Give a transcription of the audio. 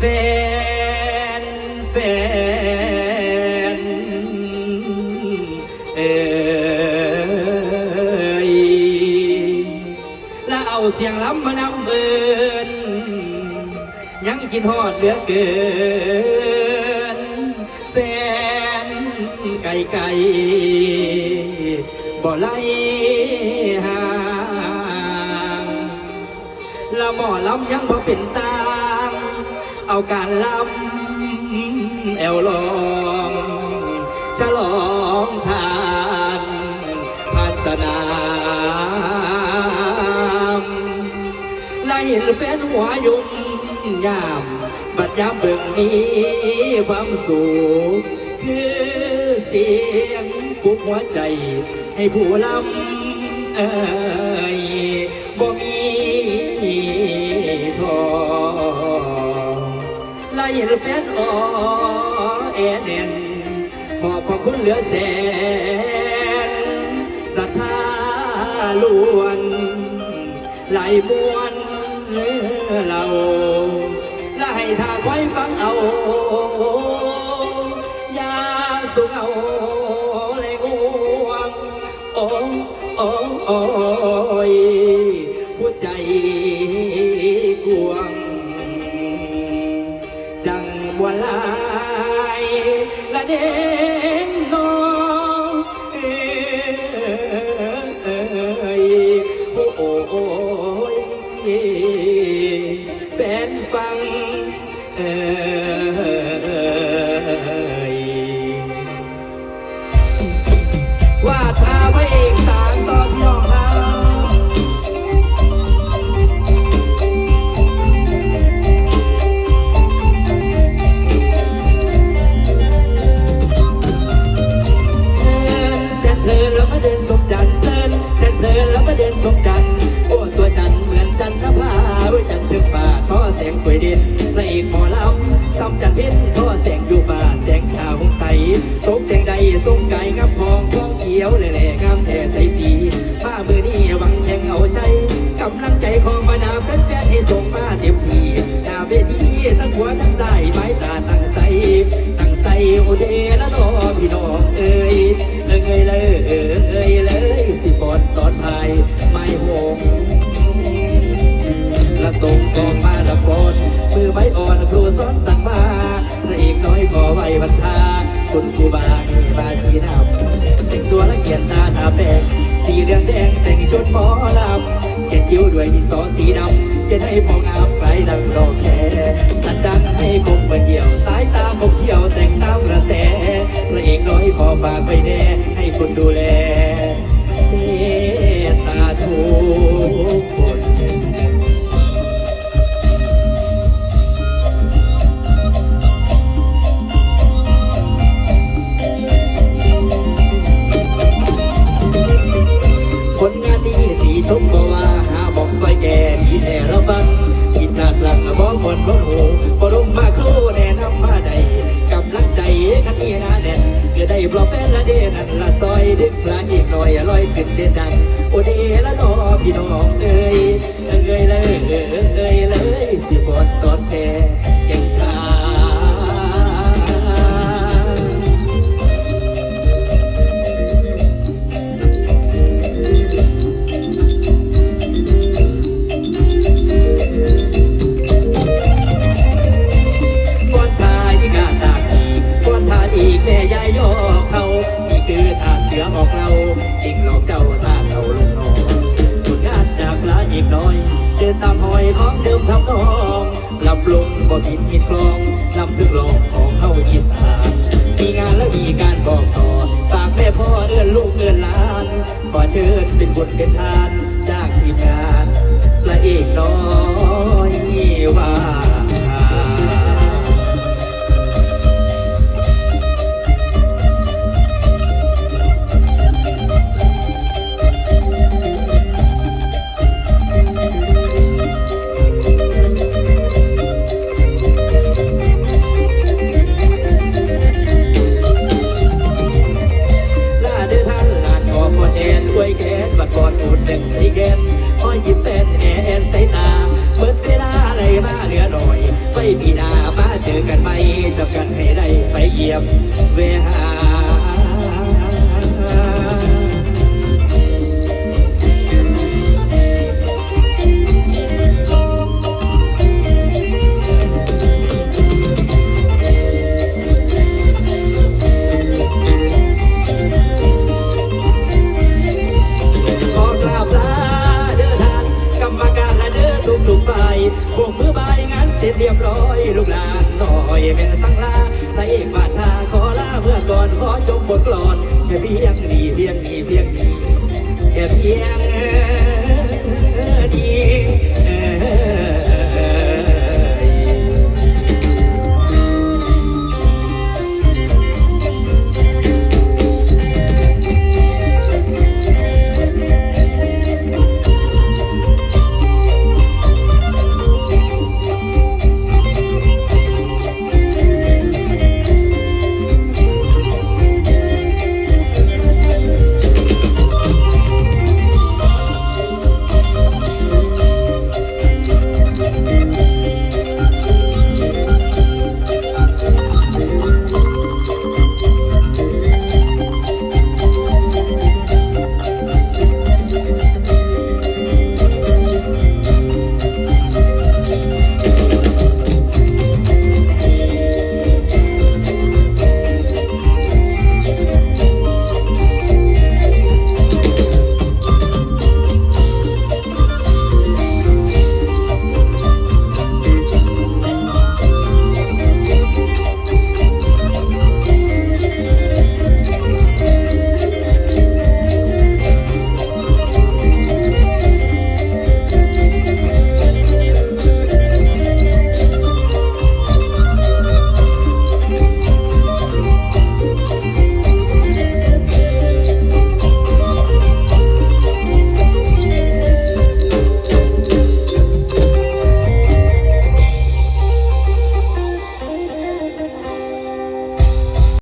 ฟนแฟนเอยแล้วเอาเสียงล้ำมานำเอินยังคิดฮอดเหลือเกินแฟนไก่ไก่บ่ไล่ห่างละหมอลำยังบ่เป็นตา เอาการลำแอวลองฉลองทานผ่านสนามและเห็นแฟนหัวยุ่มยาม บัดยามเบิ่งมีความสุขคือเสียงปลุกหัวใจ ให้ผู้ลำเอ่ยบ่มีทอไล่เห็นแฟนออแอแน่นขอบพระคุณเหลือแสนศรัทธาล้วนไหลมวนเราและให้ท่าคอยฟังเอายาสุงเอาเลยงวงโอ้โอ้โอ้ยหัวใจ เด่นน้องเอ้ เดินชมจันทร์เพลินเดินเพลินแล้วมาเดินชมจันทร์โอ้ตัวฉันเหมือนจันทภาไว้จันทร์ถึงฟ้าท่อแสงควยดินพระเอกหมอลำซ้ำจันทร์เพชรท่อแสงอยู่ฟ้าแสงขาวใสตกแดงใดทรงไก่งับพองพองเขียวเลย คุณครูบาให้มาชี้นำแต่งตัวละเกียรตาตาแป้งสีเหลืองแดงแต่งชุดหมอลำเขียนคิ้วด้วยดินสอสีดำเขียนให้พองามไกลดังดอกแคสันดังให้คงมาเกี่ยว สายตาคงเชี่ยวแต่งตามกระแสพระเอกน้อยขอฝากไปแน่ให้คนดูแล เป็นเด่นดังโอเดละนอพี่น้องเออ เดินตามหอยของเดิมทำนองลำลงบ่ผิดหินคลองลำถึงลองของเข้าอีสานมีงานและมีการบอกต่อฝากแม่พ่อเอื้อนลูกเอื้อนหลาน ขอเชิญเป็นบทเป็นทาน จากทีมงานพระเอกน้อยว่า ไพวกมือบายงานเสร็จเรียบร้อยลูกหลานน้อยเป็นสังลาพระเอกบาดทาขอลาเมื่อก่อนขอจบบทกลอนแค่เพียงดีเพียงดีเพียงดีแค่เพียง